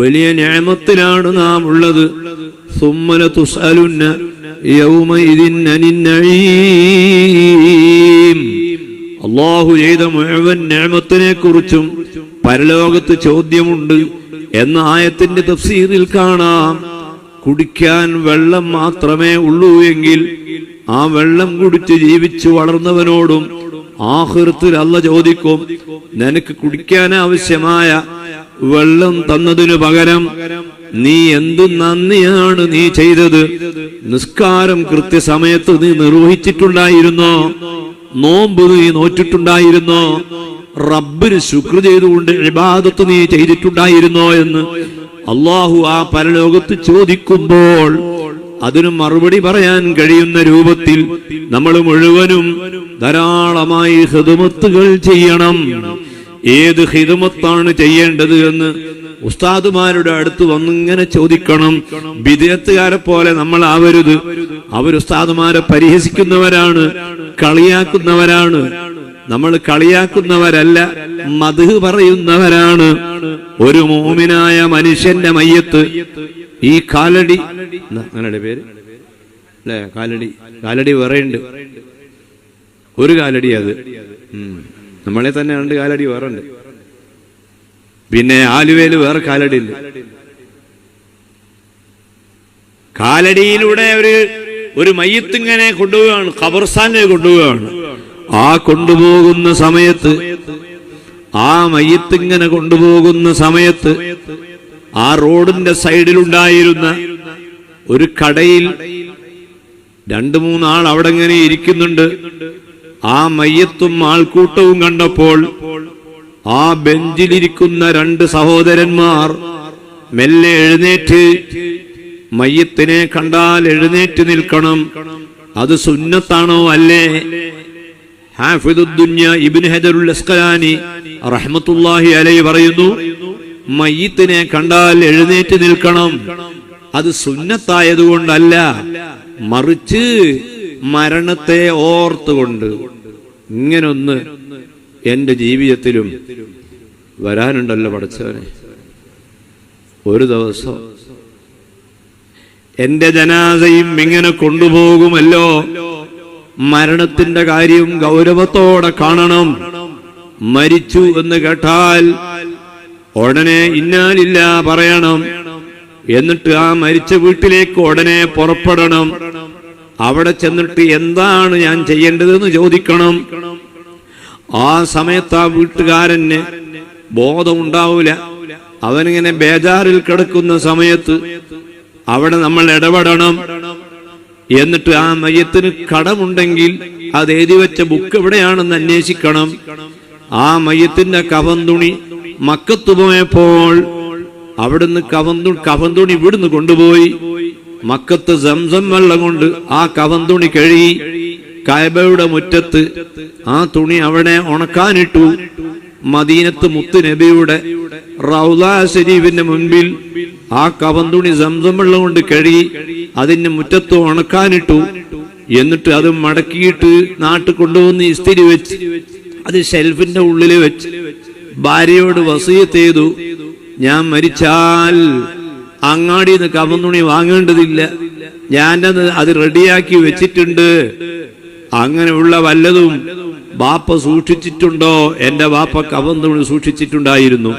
വലിയ ഞാമത്തിലാണ് നാം ഉള്ളത് സുമ്മല തുസലുന്ന. അള്ളാഹു ചെയ്ത മുഴുവൻ ഞാമത്തിനെ കുറിച്ചും പരലോകത്ത് ചോദ്യമുണ്ട് എന്ന ആയത്തിന്റെ തഫ്സീറിൽ കാണാം കുടിക്കാൻ വെള്ളം മാത്രമേ ഉള്ളൂ എങ്കിൽ ആ വെള്ളം കുടിച്ച് ജീവിച്ചു വളർന്നവനോടും ആഹൃത്തിൽ അല്ല ചോദിക്കും. നിനക്ക് കുടിക്കാൻ ആവശ്യമായ വെള്ളം തന്നതിനു പകരം നീ എന്തു നന്ദിയാണ് നീ ചെയ്തത്? നിസ്കാരം കൃത്യസമയത്ത് നീ നിർവഹിച്ചിട്ടുണ്ടായിരുന്നോ? നോമ്പ് നീ നോറ്റിട്ടുണ്ടായിരുന്നോ? റബ്ബിന് ശുക്ർ ചെയ്തുകൊണ്ട് ഇബാദത്ത് നീ ചെയ്തിട്ടുണ്ടായിരുന്നോ എന്ന് അള്ളാഹു ആ പരലോകത്ത് ചോദിക്കുമ്പോൾ അതിന് മറുപടി പറയാൻ കഴിയുന്ന രൂപത്തിൽ നമ്മൾ മുഴുവനും ധാരാളമായി ഹിദമത്തുകൾ ചെയ്യണം. ഏത് ഹിദമത്താണ് ചെയ്യേണ്ടത് എന്ന് ഉസ്താദുമാരുടെ അടുത്ത് വന്നിങ്ങനെ ചോദിക്കണം. വിദേശത്തുകാരെ പോലെ നമ്മൾ ആവരുത് അവർ ഉസ്താദുമാരെ പരിഹസിക്കുന്നവരാണ് കളിയാക്കുന്നവരാണ്. നമ്മൾ കളിയാക്കുന്നവരല്ല മധു പറയുന്നവരാണ്. ഒരു മോമിനായ മനുഷ്യന്റെ മയ്യത്ത്. ഈ കാലടി അങ്ങനെ പേര്? അല്ലേ കാലടി കാലടി വേറെ ഉണ്ട് ഒരു കാലടി അത്. നമ്മളെ തന്നെ രണ്ട് കാലടി വേറെ ഉണ്ട് പിന്നെ ആലുവേൽ വേറെ കാലടി ഉണ്ട് കാലടിയിലൂടെ ഒരു ഒരു മയ്യത്തിങ്ങനെ കൊണ്ടുപോവുകയാണ് ഖബർസ്ഥാനിലേക്ക് കൊണ്ടുപോവുകയാണ്. ആ കൊണ്ടുപോകുന്ന സമയത്ത് ആ മയ്യത്തിങ്ങനെ കൊണ്ടുപോകുന്ന സമയത്ത് ആ റോഡിന്റെ സൈഡിലുണ്ടായിരുന്ന ഒരു കടയിൽ രണ്ടു മൂന്നാൾ അവിടെ ഇങ്ങനെ ഇരിക്കുന്നുണ്ട്. ആ മയ്യത്തും ആൾക്കൂട്ടവും കണ്ടപ്പോൾ ആ ബെഞ്ചിലിരിക്കുന്ന രണ്ട് സഹോദരന്മാർ മെല്ലെ എഴുന്നേറ്റ് മയ്യത്തിനെ കണ്ടാൽ എഴുന്നേറ്റ് നിൽക്കണം. അത് സുന്നത്താണോ അല്ലേ? ഹാഫിദുദ്ദുന്യ ഇബ്നു ഹജറുൽ അസ്കലാനി റഹ്മത്തുല്ലാഹി അലൈഹി പറയുന്നു മയ്യത്തിനെ കണ്ടാൽ എഴുന്നേറ്റ് നിൽക്കണം. അത് സുന്നത്തായതുകൊണ്ടല്ല മറിച്ച് മരണത്തെ ഓർത്തുകൊണ്ട് ഇങ്ങനൊന്ന് എന്റെ ജീവിതത്തിലും വരാനുണ്ടല്ലോ പഠിച്ചവനെ ഒരു ദിവസം എന്റെ ജനാസയും ഇങ്ങനെ കൊണ്ടുപോകുമല്ലോ മരണത്തിന്റെ കാര്യം ഗൗരവത്തോടെ കാണണം. മരിച്ചു എന്ന് കേട്ടാൽ ഉടനെ ഇന്നാലില്ല പറയണം. എന്നിട്ട് ആ മരിച്ച വീട്ടിലേക്ക് ഉടനെ പുറപ്പെടണം. അവിടെ ചെന്നിട്ട് എന്താണ് ഞാൻ ചെയ്യേണ്ടതെന്ന് ചോദിക്കണം. ആ സമയത്ത് ആ വീട്ടുകാരന് ബോധമുണ്ടാവൂല അവനിങ്ങനെ ബേജാറിൽ കിടക്കുന്ന സമയത്ത് അവിടെ നമ്മൾ ഇടപെടണം. എന്നിട്ട് ആ മയത്തിന് കടമുണ്ടെങ്കിൽ അത് എഴുതി വെച്ച ബുക്ക് എവിടെയാണെന്ന് അന്വേഷിക്കണം. ആ മയത്തിന്റെ കവന്തുണി മക്കത്ത് പോയപ്പോൾ അവിടുന്ന് കവന്തു കവന്തുണി ഇവിടുന്ന് കൊണ്ടുപോയി. മക്കത്ത് സംസം വെള്ളം കൊണ്ട് ആ കവന്തുണി കഴുകി കായബയുടെ മുറ്റത്ത് ആ തുണി അവിടെ ഉണക്കാനിട്ടു. മദീനത്ത് മുത്ത് നബിയുടെ റൗല ഷരീഫിന്റെ മുൻപിൽ ആ കവന്തുണി സംസം വെള്ളം കൊണ്ട് കഴുകി അതിന്റെ മുറ്റത്ത് ഉണക്കാനിട്ടു. എന്നിട്ട് അത് മടക്കിയിട്ട് നാട്ടിൽ കൊണ്ടുവന്ന് ഇസ്തിരി വെച്ച് അത് ഷെൽഫിന്റെ ഉള്ളിൽ വെച്ച് ഭാര്യയോട് വസീയത്ത് ചെയ്തു. ഞാൻ മരിച്ചാൽ അങ്ങാടി നിന്ന് കവന്തുണി വാങ്ങേണ്ടതില്ല. ഞാൻ അത് റെഡിയാക്കി വെച്ചിട്ടുണ്ട്. അങ്ങനെയുള്ള വല്ലതും വാപ്പ സൂക്ഷിച്ചിട്ടുണ്ടോ? എന്റെ വാപ്പ കവന്തുണി സൂക്ഷിച്ചിട്ടുണ്ടായിരുന്നു.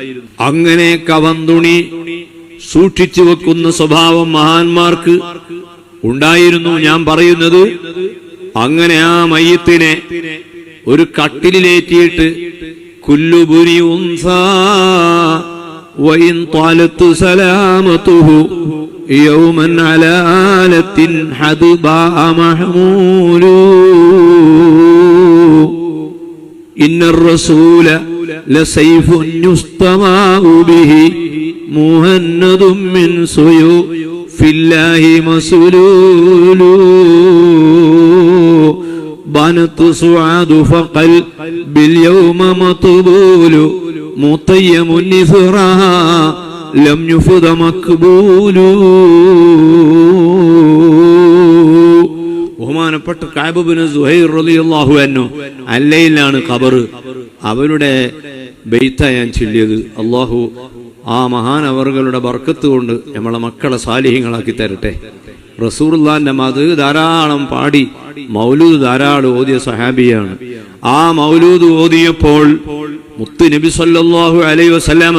അങ്ങനെ കവന്തുണി സൂക്ഷിച്ചു വെക്കുന്ന സ്വഭാവം മഹാന്മാർക്ക് ഉണ്ടായിരുന്നു. ഞാൻ പറയുന്നത് അങ്ങനെ ആ മയത്തിനെ ഒരു കട്ടിലേറ്റിയിട്ട് കുല്ലുപുരി യൗമൻ അലാലത്തിൻ الرسول لسيف يستماء به مهند من سيوف الله مسلول بنت سعاد فقل باليوم مطبول مطيم نفرها لم يفض مقبول ബഹുമാനപ്പെട്ട കാബുബിന് സുഹൈർ റളിയല്ലാഹു അൻഹു അല്ലയിലാണ് ഖബർ അവരുടെ ബെയ്ത്ത ഞാൻ ചൊല്ലിയത്. അള്ളാഹു ആ മഹാനവറുകളുടെ ബർക്കത്ത് കൊണ്ട് നമ്മളെ മക്കളെ സാലിഹ്യങ്ങളാക്കി തരട്ടെ. റസൂർലാന്റെ മത് ധാരാളം പാടി മൗലൂദ് ധാരാളം ഓതിയ സഹാബിയാണ്. ആ മൗലൂദ് ഓതിയപ്പോൾ മുത്ത് നബി സല്ലാഹു അലൈ വസല്ലമ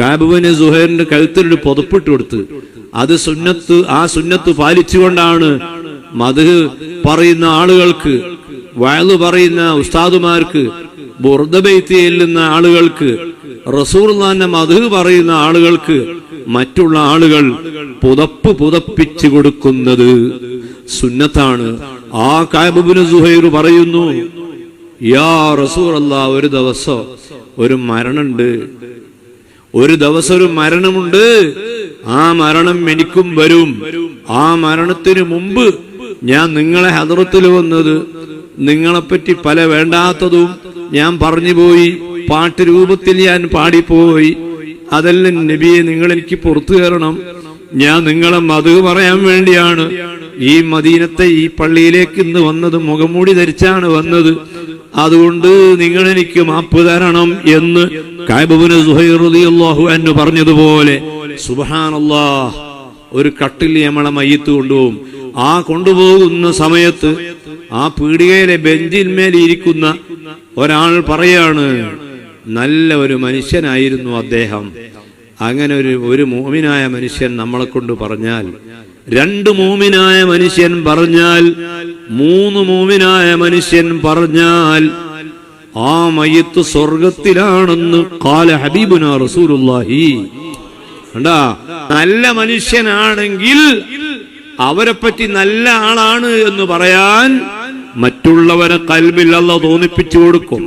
കാബുവിന് സുഹൈറിന്റെ കഴുത്തിലൊരു പുതപ്പിട്ട് കൊടുത്ത് അത് സുന്നത്ത് ആ സുന്നത്ത് പാലിച്ചുകൊണ്ടാണ് മത് പറയുന്ന ആളുകൾക്ക് വയൽ പറയുന്ന ഉസ്താദുമാർക്ക് ബുർദബൈത്തി എല്ലുന്ന ആളുകൾക്ക് റസൂർലാന്റെ മധു പറയുന്ന ആളുകൾക്ക് മറ്റുള്ള ആളുകൾ പുതപ്പ് പുതപ്പിച്ചു കൊടുക്കുന്നത്. സുന്നത്താണ്. ആ കാബുബിന് സുഹൈർ പറയുന്നു യാ റസൂർ അല്ല ഒരു ദിവസം ഒരു മരണമുണ്ട്. ഒരു ദിവസം ഒരു മരണമുണ്ട്. ആ മരണം എനിക്കും വരും. ആ മരണത്തിന് മുമ്പ് ഞാൻ നിങ്ങളെ ഹദറത്തിൽ വന്നത് നിങ്ങളെപ്പറ്റി പല വേണ്ടാത്തതും ഞാൻ പറഞ്ഞുപോയി പാട്ട് രൂപത്തിൽ ഞാൻ പാടിപ്പോയി. അതെല്ലാം നബിയെ നിങ്ങൾ എനിക്ക് പുറത്തു കയറണം. ഞാൻ നിങ്ങളെ മത് പറയാൻ വേണ്ടിയാണ്. ഈ മദീനത്തെ ഈ പള്ളിയിലേക്ക് ഇന്ന് വന്നത് മുഖംമൂടി ധരിച്ചാണ് വന്നത്. അതുകൊണ്ട് നിങ്ങൾ എനിക്ക് മാപ്പ് തരണം എന്ന് കായബുബിന് സുഹൈറുദിയല്ലാഹു പറഞ്ഞതുപോലെ സുബഹാനല്ലാ ഒരു കട്ടിൽ നമ്മളെ മയ്യത്ത് കൊണ്ടുപോകും. ആ കൊണ്ടുപോകുന്ന സമയത്ത് ആ പീടികയിലെ ബെഞ്ചിന്മേൽ ഇരിക്കുന്ന ഒരാൾ പറയാണ് നല്ല ഒരു മനുഷ്യനായിരുന്നു അദ്ദേഹം. അങ്ങനെ ഒരു ഒരു മൂമിനായ മനുഷ്യൻ നമ്മളെ കൊണ്ട് പറഞ്ഞാൽ രണ്ട് മൂമിനായ മനുഷ്യൻ പറഞ്ഞാൽ മൂന്ന് മൂമിനായ മനുഷ്യൻ പറഞ്ഞാൽ ആ മയ്യത്ത് സ്വർഗത്തിലാണെന്ന് കാല ഹബീബുന റസൂലുള്ളാഹി. കണ്ടാ? നല്ല മനുഷ്യനാണെങ്കിൽ അവരെ പറ്റി നല്ല ആളാണ് എന്ന് പറയാൻ മറ്റുള്ളവരെ കൽബിൽ തോന്നിപ്പിച്ചു കൊടുക്കും.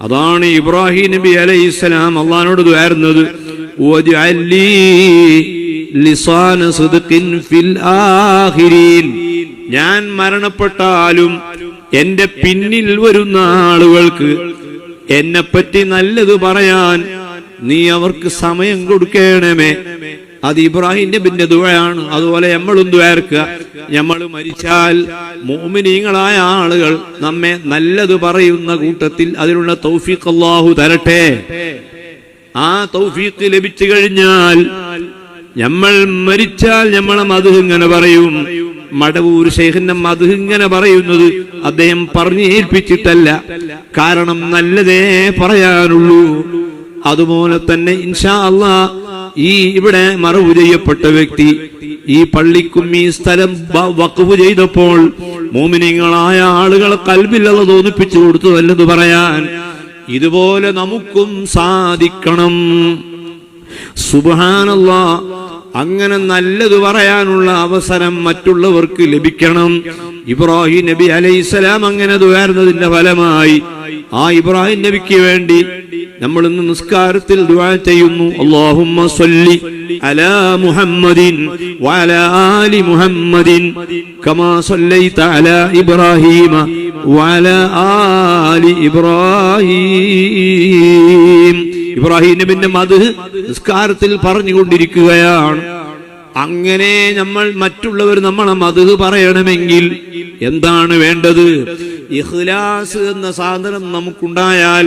അതാണ് ഇബ്രാഹിം നബി അലൈഹി ഇസ്ലാം അള്ളഹാനോട് ദ്വാരുന്നത് ഞാൻ മരണപ്പെട്ടാലും എന്റെ പിന്നിൽ വരുന്ന ആളുകൾക്ക് എന്നെപ്പറ്റി നല്ലത് പറയാൻ നീ അവർക്ക് സമയം കൊടുക്കണമേ. അത് ഇബ്രാഹിം നബിന്റെ ദുഴയാണ് അതുപോലെ നമ്മളും ദ്വാർക്കുക നമ്മൾ മരിച്ചാൽ മോമിനീങ്ങളായ ആളുകൾ നമ്മെ നല്ലത് പറയുന്ന കൂട്ടത്തിൽ അതിനുള്ള തൗഫീഖ് അള്ളാഹു തരട്ടെ. ആ തൗഫീഖ് ലഭിച്ചു കഴിഞ്ഞാൽ നമ്മൾ മരിച്ചാൽ നമ്മളെ മധു ഇങ്ങനെ പറയും. മടവൂർ ശേഖന്റെ മധു ഇങ്ങനെ പറയുന്നത് അദ്ദേഹം പറഞ്ഞു ഏൽപ്പിച്ചിട്ടല്ല കാരണം നല്ലതേ പറയാനുള്ളൂ. അതുപോലെ തന്നെ ഇൻഷാ അള്ളാ ഈ ഇവിടെ മറവു ചെയ്യപ്പെട്ട വ്യക്തി ഈ പള്ളിക്കും ഈ സ്ഥലം വക്കവ് ചെയ്തപ്പോൾ മോമിനിങ്ങളായ ആളുകളെ കൽബില്ലത് തോന്നിപ്പിച്ചു കൊടുത്തു വല്ലത് പറയാൻ ഇതുപോലെ നമുക്കും സാധിക്കണം. സുബാനല്ല അങ്ങനെ നല്ലത് പറയാനുള്ള അവസരം മറ്റുള്ളവർക്ക് ലഭിക്കണം. ഇബ്രാഹിം നബി അലൈഹിസ്സലാം അങ്ങനെ തുയർന്നതിന്റെ ഫലമായി ആ ഇബ്രാഹിം നബിക്ക് വേണ്ടി നമ്മൾ ഇന്ന് നിസ്കാരത്തിൽ ദുആ ചെയ്യുന്നു. അല്ലാഹുമ്മ സ്വല്ലി അലാ മുഹമ്മദിൻ ആലി മുഹമ്മദിൻ കമാ അലാ ആലി ഇബ്രാഹീം. നബിന്റെ മത് നിസ്കാരത്തിൽ പറഞ്ഞുകൊണ്ടിരിക്കുകയാണ്. അങ്ങനെ നമ്മൾ മറ്റുള്ളവർ നമ്മളെ മത് പറയണമെങ്കിൽ എന്താണ് വേണ്ടത്? ഇഖ്ലാസ് എന്ന സാധനം നമുക്കുണ്ടായാൽ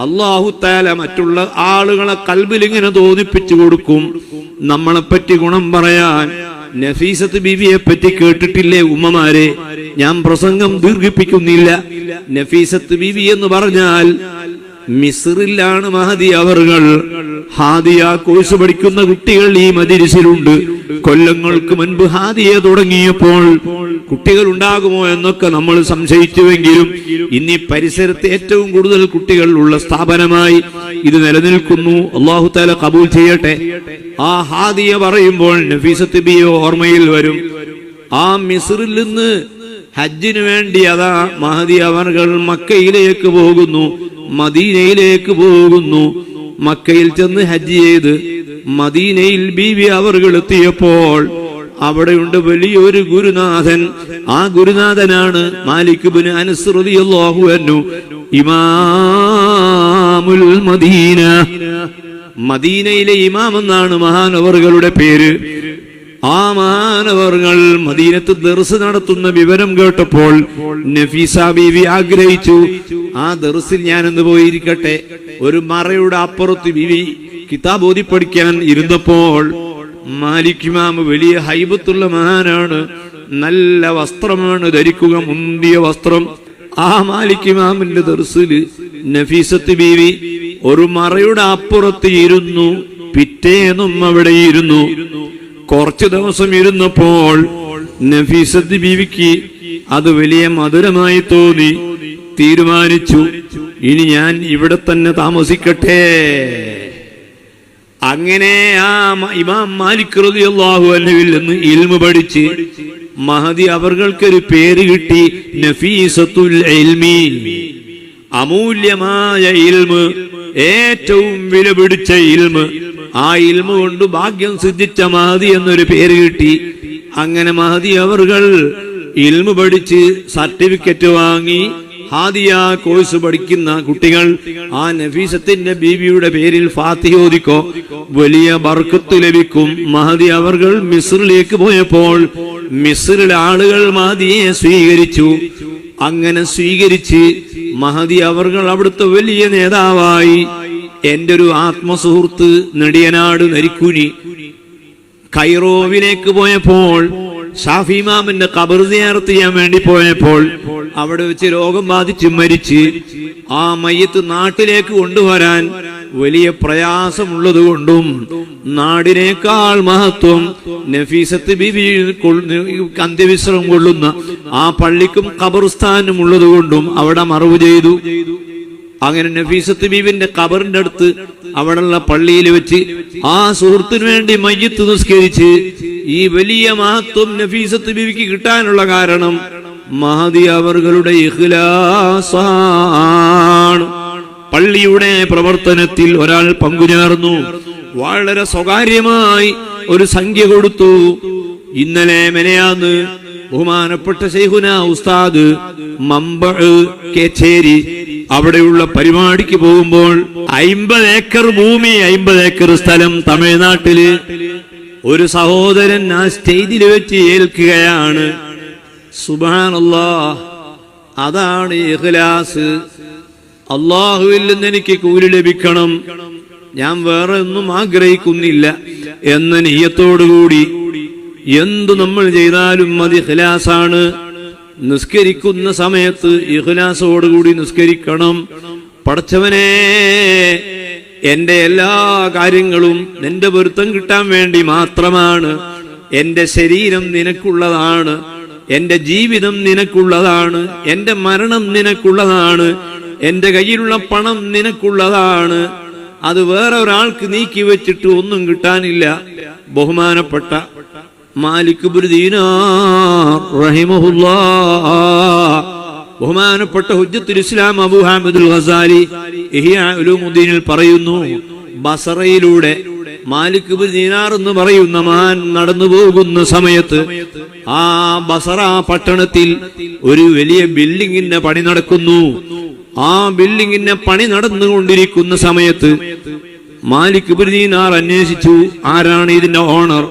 അള്ളാഹു താല മറ്റുള്ള ആളുകളെ കൽബിൽ ഇങ്ങനെ തോന്നിപ്പിച്ചു കൊടുക്കും. നമ്മളെ പറ്റി ഗുണം പറയാൻ നഫീസത്ത് ബീവിയെ പറ്റി കേട്ടിട്ടില്ലേ ഉമ്മമാരെ? ഞാൻ പ്രസംഗം ദീർഘിപ്പിക്കുന്നില്ല. നഫീസത്ത് ബീവി എന്ന് പറഞ്ഞാൽ മിസ്റിലാണ് മഹദി അവർകൾ. ഹാദിയ കോഴ്സ് പഠിക്കുന്ന കുട്ടികൾ ഈ മദിരിസിലുണ്ട് കൊല്ലങ്ങൾക്ക് മുൻപ് ഹാദിയ തുടങ്ങിയപ്പോൾ കുട്ടികൾ ഉണ്ടാകുമോ എന്നൊക്കെ നമ്മൾ സംശയിച്ചുവെങ്കിലും ഇനി പരിസരത്ത് ഏറ്റവും കൂടുതൽ കുട്ടികൾ ഉള്ള സ്ഥാപനമായി ഇത് നിലനിൽക്കുന്നു. അള്ളാഹു താല കബൂൽ ചെയ്യട്ടെ. ആ ഹാദിയ പറയുമ്പോൾ നഫീസത്ത് ബിയോ ഓർമ്മയിൽ വരും. ആ മിസ്രിൽ നിന്ന് ഹജ്ജിനു വേണ്ടി അതാ മഹദി അവർകൾ മക്കയിലേക്ക് പോകുന്നു. മദീനയിലേക്ക് പോകുന്നു. മക്കയിൽ ചെന്ന് ഹജ്ജ് ചെയ്ത് മദീനയിൽ ബീവി അവർകൾ എത്തിയപ്പോൾ അവിടെയുണ്ട് വലിയൊരു ഗുരുനാഥൻ. ആ ഗുരുനാഥനാണ് മാലിക് ബിൻ അനസ് റളിയല്ലാഹു അൻഹു. ഇമാമുൽ മദീന. മദീനയിലെ ഇമാം എന്നാണ് മഹാനവറുകളുടെ പേര്. ആ മാനവർകൾ മദീനത്ത് ദർസ് നടത്തുന്ന വിവരം കേട്ടപ്പോൾ നഫീസ ബീവി ആഗ്രഹിച്ചു ആ ദർസിൽ എന്ന് പോയിരിക്കട്ടെ. ഒരു മറയുടെ അപ്പുറത്ത് ബിവി കിതാബ് ഓതി പഠിക്കാൻ ഇരുന്നപ്പോൾ മാലിക് ഇമാം വലിയ ഹൈബത്തുള്ള മഹാനാണ്. നല്ല വസ്ത്രമാണ് ധരിക്കുക മുന്തിയ വസ്ത്രം. ആ മാലിക്കുമാമിന്റെ ദർസിൽ നഫീസത്ത് ബീവി ഒരു മറയുടെ അപ്പുറത്ത് ഇരുന്നു പിറ്റേന്നും അവിടെ ഇരുന്നു. കുറച്ചു ദിവസം ഇരുന്നപ്പോൾ നഫീസത്ത് ബീവിക്ക് അത് വലിയ മധുരമായി തോന്നി. തീരുമാനിച്ചു. ഇനി ഞാൻ ഇവിടെ തന്നെ താമസിക്കട്ടെ. അങ്ങനെ ആ ഇമാം മാലിക് റളിയല്ലാഹു അൻഹുവിൽ നിന്ന് ഇൽമ പഠിച്ച് മഹദി അവർക്കൊരു പേര് കിട്ടി നഫീസത്തുൽ ഇൽമി. അമൂല്യമായ ഇൽമ് ഏറ്റവും വിലപിടിച്ച ഇൽമ്. ആ ഇൽമ കൊണ്ട് ഭാഗ്യം സിദ്ധിച്ച മഹദി എന്നൊരു പേര് കിട്ടി. അങ്ങനെ മഹദി അവർകൾ ഇൽമ പഠിച്ച് സർട്ടിഫിക്കറ്റ് വാങ്ങി ഹാദിയ കോഴ്സ് പഠിക്കുന്ന കുട്ടികൾ ആ നഫീസത്തിന്റെ ബീവിയുടെ പേരിൽ ഫാത്തിഹ ഓദിക്കോ വലിയ ബർക്കത്ത് ലഭിക്കും. മഹദി അവർകൾ മിസ്രിലേക്ക് പോയപ്പോൾ മിസ്രിലെ ആളുകൾ മഹദിയെ സ്വീകരിച്ചു. അങ്ങനെ സ്വീകരിച്ച് മഹദി അവർകൾ അവിടുത്തെ വലിയ നേതാവായി. എന്റെ ഒരു ആത്മസുഹൃത്ത് നെടിയനാട് നരിക്കുനി കൈറോവിലേക്ക് പോയപ്പോൾ ഷാഫിമാമിന്റെ കബർ സിയാറത്ത് ചെയ്യാൻ വേണ്ടി പോയപ്പോൾ അവിടെ വെച്ച് രോഗം ബാധിച്ച് മരിച്ച് ആ മയ്യത്ത് നാട്ടിലേക്ക് കൊണ്ടുവരാൻ വലിയ പ്രയാസമുള്ളത് കൊണ്ടും നാടിനേക്കാൾ മഹത്വം നഫീസത്ത് ബിബി അന്ത്യവിശ്രമം കൊള്ളുന്ന ആ പള്ളിക്കും കബർസ്ഥാനും ഉള്ളത് കൊണ്ടും അവിടെ മറവ് ചെയ്തു. അങ്ങനെ നഫീസത്ത് ബീവിന്റെ കബറിന്റെ അടുത്ത് അവിടെയുള്ള പള്ളിയിൽ വെച്ച് ആ സുഹൃത്തിനു വേണ്ടി മയ്യത്ത് നിസ്കരിച്ച് ഈ വലിയ മഹത്വം നഫീസത്ത് ബിവിക്ക് കിട്ടാനുള്ള കാരണം മഹതി അവരുടെ ഇഖ്ലാസാണ്. പള്ളിയുടെ പ്രവർത്തനത്തിൽ ഒരാൾ പങ്കുചേർന്നു. വളരെ സ്വകാര്യമായി ഒരു സംഖ്യ കൊടുത്തു. ഇന്നലെ മെനയാന്ന് ബഹുമാനപ്പെട്ട ശൈഹുന ഉസ്താദ് മമ്പ കേച്ചേരി അവിടെയുള്ള പരിപാടിക്ക് പോകുമ്പോൾ അയിമ്പത് ഏക്കർ ഭൂമി അയിമ്പത് ഏക്കർ സ്ഥലം തമിഴ്നാട്ടിൽ ഒരു സഹോദരൻ ആ സ്റ്റേജിൽ വെച്ച് ഏൽക്കുകയാണ്. അതാണ് ഇഖ്ലാസ്. അള്ളാഹുവിൽ നിന്ന് എനിക്ക് കൂലി ലഭിക്കണം. ഞാൻ വേറെ ഒന്നും ആഗ്രഹിക്കുന്നില്ല എന്ന നീയത്തോടുകൂടി എന്തു നമ്മൾ ചെയ്താലും അത് ഇഖ്ലാസാണ്. നിസ്കരിക്കുന്ന സമയത്ത് ഇഖ്ലാസോടുകൂടി നിസ്കരിക്കണം. പടച്ചവനെ എന്റെ എല്ലാ കാര്യങ്ങളും നിന്റെ പൊരുത്തം കിട്ടാൻ വേണ്ടി മാത്രമാണ്. എന്റെ ശരീരം നിനക്കുള്ളതാണ്. എന്റെ ജീവിതം നിനക്കുള്ളതാണ്. എന്റെ മരണം നിനക്കുള്ളതാണ്. എന്റെ കയ്യിലുള്ള പണം നിനക്കുള്ളതാണ്. അത് വേറെ ഒരാൾക്ക് നീക്കി വെച്ചിട്ട് ഒന്നും കിട്ടാനില്ല. ബഹുമാനപ്പെട്ട മാലിക് ബഹുമാനപ്പെട്ട ഹുജ്ജത്തുൽ ഇസ്ലാം അബു ഹാമിദുൽ ഖസാലി ഉലൂമുദ്ദീനിൽ പറയുന്നു ബസറയിലൂടെ മാലിക് ദീനാർ എന്ന് പറയുന്ന മാൻ നടന്നു പോകുന്ന സമയത്ത് ആ ബസറ പട്ടണത്തിൽ ഒരു വലിയ ബിൽഡിങ്ങിന്റെ പണി നടക്കുന്നു. ആ ബിൽഡിങ്ങിന്റെ പണി നടന്നുകൊണ്ടിരിക്കുന്ന സമയത്ത് മാലിക് ദീനാർ അന്വേഷിച്ചു ആരാണ് ഇതിന്റെ ഓണർ?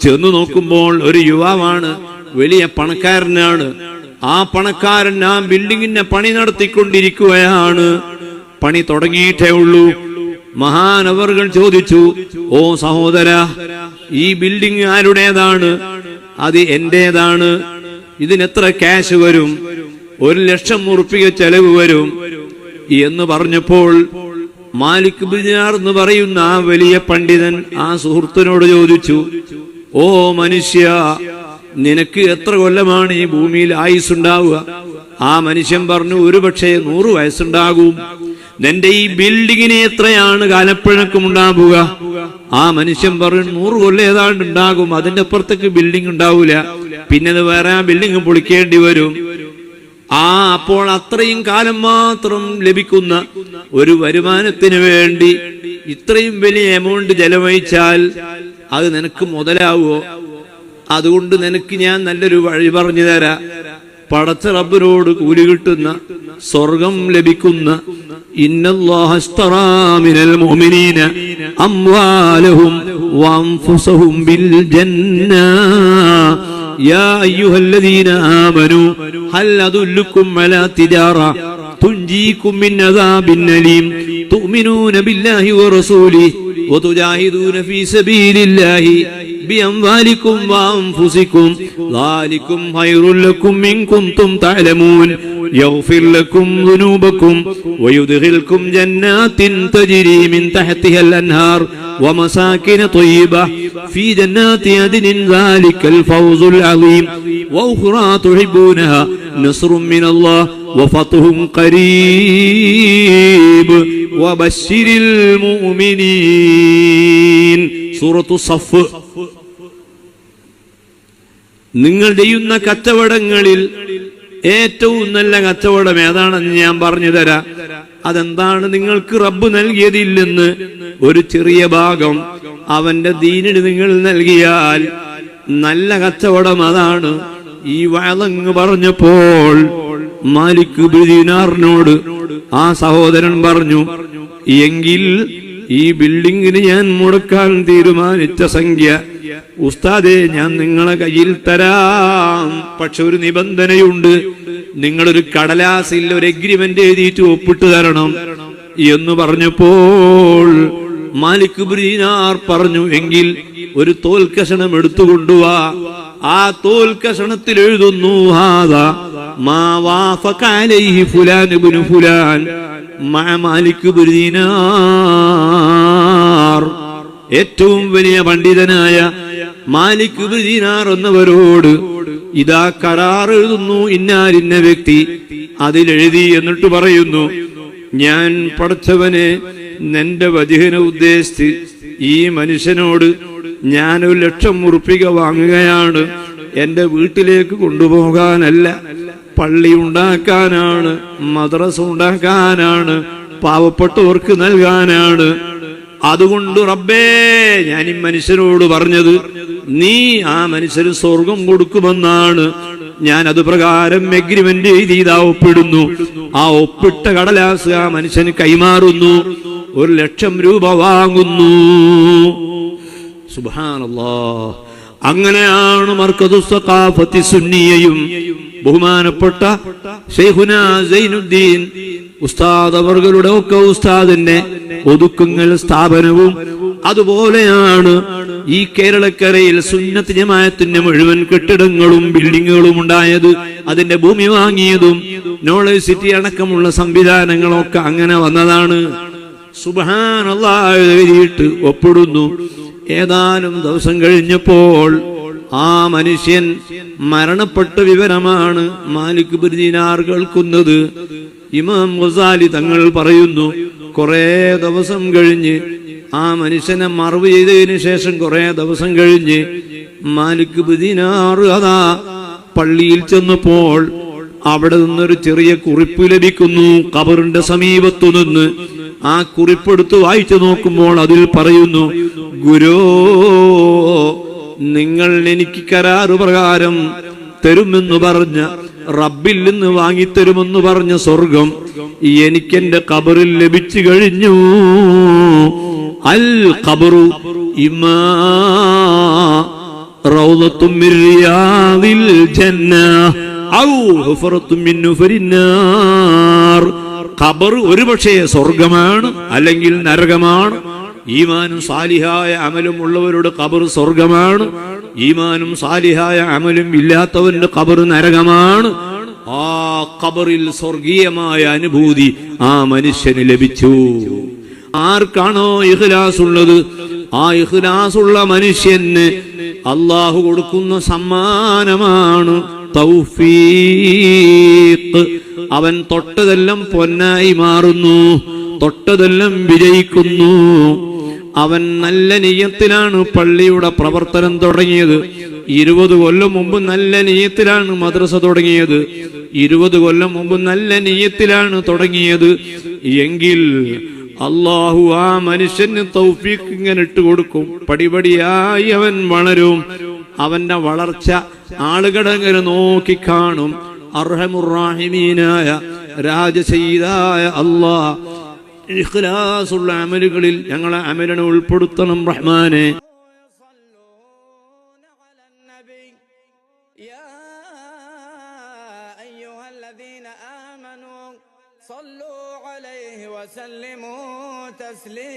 ചെന്നു നോക്കുമ്പോൾ ഒരു യുവാവാണ് വലിയ പണക്കാരനാണ്. ആ പണക്കാരൻ ആ ബിൽഡിങ്ങിന്റെ പണി നടത്തിക്കൊണ്ടിരിക്കുകയാണ്. പണി തുടങ്ങിയിട്ടേ ഉള്ളൂ. മഹാനവറുകൾ ചോദിച്ചു ഓ സഹോദര ഈ ബിൽഡിംഗ് ആരുടേതാണ്? അത് എന്റേതാണ്. ഇതിനെത്ര ക്യാഷ് വരും? ഒരു ലക്ഷം ഉറുപ്പിക ചെലവ് വരും. എന്ന് പറഞ്ഞപ്പോൾ മാലിക് ബിജാർ എന്ന് പറയുന്ന ആ വലിയ പണ്ഡിതൻ ആ സുഹൃത്തിനോട് ചോദിച്ചു ഓ മനുഷ്യ നിനക്ക് എത്ര കൊല്ലമാണ് ഈ ഭൂമിയിൽ ആയുസ് ഉണ്ടാവുക ആ മനുഷ്യൻ പറഞ്ഞു ഒരുപക്ഷെ നൂറ് വയസ്സുണ്ടാകും. നിന്റെ ഈ ബിൽഡിങ്ങിന് എത്രയാണ് കാലപ്പഴക്കം ഉണ്ടാവുക? ആ മനുഷ്യൻ പറഞ്ഞു നൂറ് കൊല്ലം ഏതാണ്ട് ഉണ്ടാകും അതിന്റെ അപ്പുറത്തേക്ക് ബിൽഡിംഗ് ഉണ്ടാവൂല. പിന്നെ അത് വേറെ ആ ബിൽഡിംഗ് പൊളിക്കേണ്ടി വരും. ആ അപ്പോൾ അത്രയും കാലം മാത്രം ലഭിക്കുന്ന ഒരു വരുമാനത്തിന് വേണ്ടി ഇത്രയും വലിയ എമൗണ്ട് ചെലവഴിച്ചാൽ അത് നിനക്ക് മുതലാവോ അതുകൊണ്ട് നിനക്ക് ഞാൻ നല്ലൊരു വഴി പറഞ്ഞു തരാം. പടച്ച റബ്ബിനോട് കൂലി കിട്ടുന്ന സ്വർഗം ലഭിക്കുന്ന إن الله اشترى من المؤمنين أموالهم وأنفسهم بالجنة يا أيها الذين آمنوا هل أدلكم على تجارة تنجيكم من عذاب أليم تؤمنون بالله ورسوله وتجاهدون في سبيل الله بأموالكم وأنفسكم. ذلكم خير لكم إن كنتم تعلمون. يغفر لكم ذنوبكم ويدخلكم جنات تجري من تحتها الأنهار ومساكن طيبة. في جنات عدن ذلك الفوز العظيم. وأخرى تحبونها. نصر من الله وفتح قريب. وبشر المؤمنين. سورة الصف. നിങ്ങൾ ചെയ്യുന്ന കച്ചവടങ്ങളിൽ ഏറ്റവും നല്ല കച്ചവടം ഏതാണെന്ന് ഞാൻ പറഞ്ഞു തരാം. അതെന്താണ്? നിങ്ങൾക്ക് റബ്ബ് നൽകിയതില്ലെന്ന് ഒരു ചെറിയ ഭാഗം അവന്റെ ദീനിന് നിങ്ങൾ നൽകിയാൽ നല്ല കച്ചവടം അതാണ്. ഈ വഴങ്ങ് പറഞ്ഞപ്പോൾ മാലിക് ബിദീനാറിനോട് ആ സഹോദരൻ പറഞ്ഞു എങ്കിൽ ഈ ബിൽഡിങ്ങിന് ഞാൻ മുടക്കാൻ തീരുമാനിച്ച സംഖ്യ ഉസ്താദെ ഞാൻ നിങ്ങളെ കയ്യിൽ തരാം. പക്ഷെ ഒരു നിബന്ധനയുണ്ട്. നിങ്ങളൊരു കടലാസിൽ ഒരു എഗ്രിമെന്റ് എഴുതിയിട്ട് ഒപ്പിട്ട് തരണം എന്ന് പറഞ്ഞപ്പോൾ മാലിക് ബ്രീനാർ പറഞ്ഞു എങ്കിൽ ഒരു തോൽക്കഷണം കഷണം എടുത്തുകൊണ്ടുവാ ആ തോൽക്കഷണത്തിൽ എഴുതുന്നു ഫുലാൻ മാലിക് ബ്രീനാർ ഏറ്റവും വലിയ പണ്ഡിതനായ മാലിക് ദിനാർ എന്നവരോട് ഇതാ കരാർ എഴുതുന്നു ഇന്നാരിന്ന വ്യക്തി. അതിലെഴുതി എന്നിട്ട് പറയുന്നു ഞാൻ പഠിച്ചവനെ നിന്റെ വജുവിനെ ഉദ്ദേശിച്ച് ഈ മനുഷ്യനോട് ഞാൻ ഒരു ലക്ഷം ഉറുപ്പിക വാങ്ങുകയാണ്. എന്റെ വീട്ടിലേക്ക് കൊണ്ടുപോകാനല്ല പള്ളി ഉണ്ടാക്കാനാണ് മദ്രസ ഉണ്ടാക്കാനാണ് പാവപ്പെട്ടവർക്ക് നൽകാനാണ്. അതുകൊണ്ട് റബ്ബേ ഞാൻ ഈ മനുഷ്യനോട് പറഞ്ഞത് നീ ആ മനുഷ്യന് സ്വർഗം കൊടുക്കുമെന്നാണ്. ഞാൻ അത് പ്രകാരം എഗ്രിമെന്റ് എഴുതി ഇതാ ഒപ്പിടുന്നു. ആ ഒപ്പിട്ട കടലാസ് ആ മനുഷ്യന് കൈമാറുന്നു. ഒരു ലക്ഷം രൂപ വാങ്ങുന്നു. സുബാനല്ലാ അങ്ങനെയാണ് മർക്കദുസ്സഖാഫത്തി സുന്നിയയും ബഹുമാനപ്പെട്ട ഷെയ്ഖുന സൈനുദ്ദീൻ ഉസ്താദ് അവർകളുടെ ഒക്കെ ഉസ്താദിന്റെ ഒതുക്കുങ്ങൾ സ്ഥാപനവും അതുപോലെയാണ് ഈ കേരളക്കരയിൽ സുന്നത്ത് ജമായത്തിന്റെ മുഴുവൻ കെട്ടിടങ്ങളും ബിൽഡിങ്ങുകളും ഉണ്ടായത്. അതിന്റെ ഭൂമി വാങ്ങിയതും നോളേജ് സിറ്റി അടക്കമുള്ള സംവിധാനങ്ങളൊക്കെ അങ്ങനെ വന്നതാണ്. സുബാനുള്ള ഒപ്പിടുന്നു. ഏതാനും ദിവസം കഴിഞ്ഞപ്പോൾ ആ മനുഷ്യൻ മരണപ്പെട്ട വിവരമാണ് മാലിക് ബിർദീനാർ കേൾക്കുന്നത്. ഇമാം ഗസാലി തങ്ങൾ പറയുന്നു കുറെ ദിവസം കഴിഞ്ഞ് ആ മനുഷ്യനെ മറവ് ചെയ്തതിനു ശേഷം കുറെ ദിവസം കഴിഞ്ഞ് മാലിക് ബിർദീനാർ അതാ പള്ളിയിൽ ചെന്നപ്പോൾ അവിടെ നിന്നൊരു ചെറിയ കുറിപ്പ് ലഭിക്കുന്നു. കബറിന്റെ സമീപത്തു നിന്ന്. ആ കുറിപ്പെടുത്ത് വായിച്ചു നോക്കുമ്പോൾ അതിൽ പറയുന്നു ഗുരോ നിങ്ങൾ എനിക്ക് കരാറ് പ്രകാരം തരുമെന്ന് പറഞ്ഞ റബ്ബിൽ നിന്ന് വാങ്ങിത്തരുമെന്ന് പറഞ്ഞ സ്വർഗം എനിക്കെന്റെ കബറിൽ ലഭിച്ചു കഴിഞ്ഞു. അൽ കബറു ഇമാ റൗദത്തും ജന്ന. ഖബർ ഒരുപക്ഷേ സ്വർഗമാണ് അല്ലെങ്കിൽ നരകമാണ്. ഈമാനും സാലിഹായ അമലും ഉള്ളവരുടെ ഖബർ സ്വർഗമാണ്. ഈമാനും സാലിഹായ അമലും ഇല്ലാത്തവന്റെ ഖബർ നരകമാണ്. ആ ഖബറിൽ സ്വർഗീയമായ അനുഭൂതി ആ മനുഷ്യന് ലഭിച്ചു. ആർക്കാണോ ഇഖ്ലാസ് ഉള്ളത് ആ ഇഖ്ലാസ് ഉള്ള മനുഷ്യന് അള്ളാഹു കൊടുക്കുന്ന സമ്മാനമാണ്. തൗഫീഖ്. അവൻ തൊട്ടതെല്ലാം പൊന്നായി മാറുന്നു തൊട്ടതെല്ലാം വിജയിക്കുന്നു. അവൻ നല്ല നീയത്തിലാണ് പള്ളിയുടെ പ്രവർത്തനം തുടങ്ങിയത്. ഇരുപത് കൊല്ലം മുമ്പ് നല്ല നീയത്തിലാണ് മദ്രസ തുടങ്ങിയത്. ഇരുപത് കൊല്ലം മുമ്പ് നല്ല നീയത്തിലാണ് തുടങ്ങിയത്. എങ്കിൽ അള്ളാഹു ആ മനുഷ്യന് തൗഫീഖ് ഇങ്ങനെ ഇട്ട് കൊടുക്കും. പടിപടിയായി അവൻ വളരും. അവന്റെ വളർച്ച ആളുകളങ്ങനെ നോക്കിക്കാണും അർഹമുറാഹിമീനായ രാജസീതായ അള്ളാ ഇഖ്ലാസുള്ള അമലുകളിൽ ഞങ്ങളെ അമലിനെ ഉൾപ്പെടുത്തണം റഹ്മാനെ يصلون على النبي يا أيها الذين آمنوا صلوا عليه وسلموا تسليما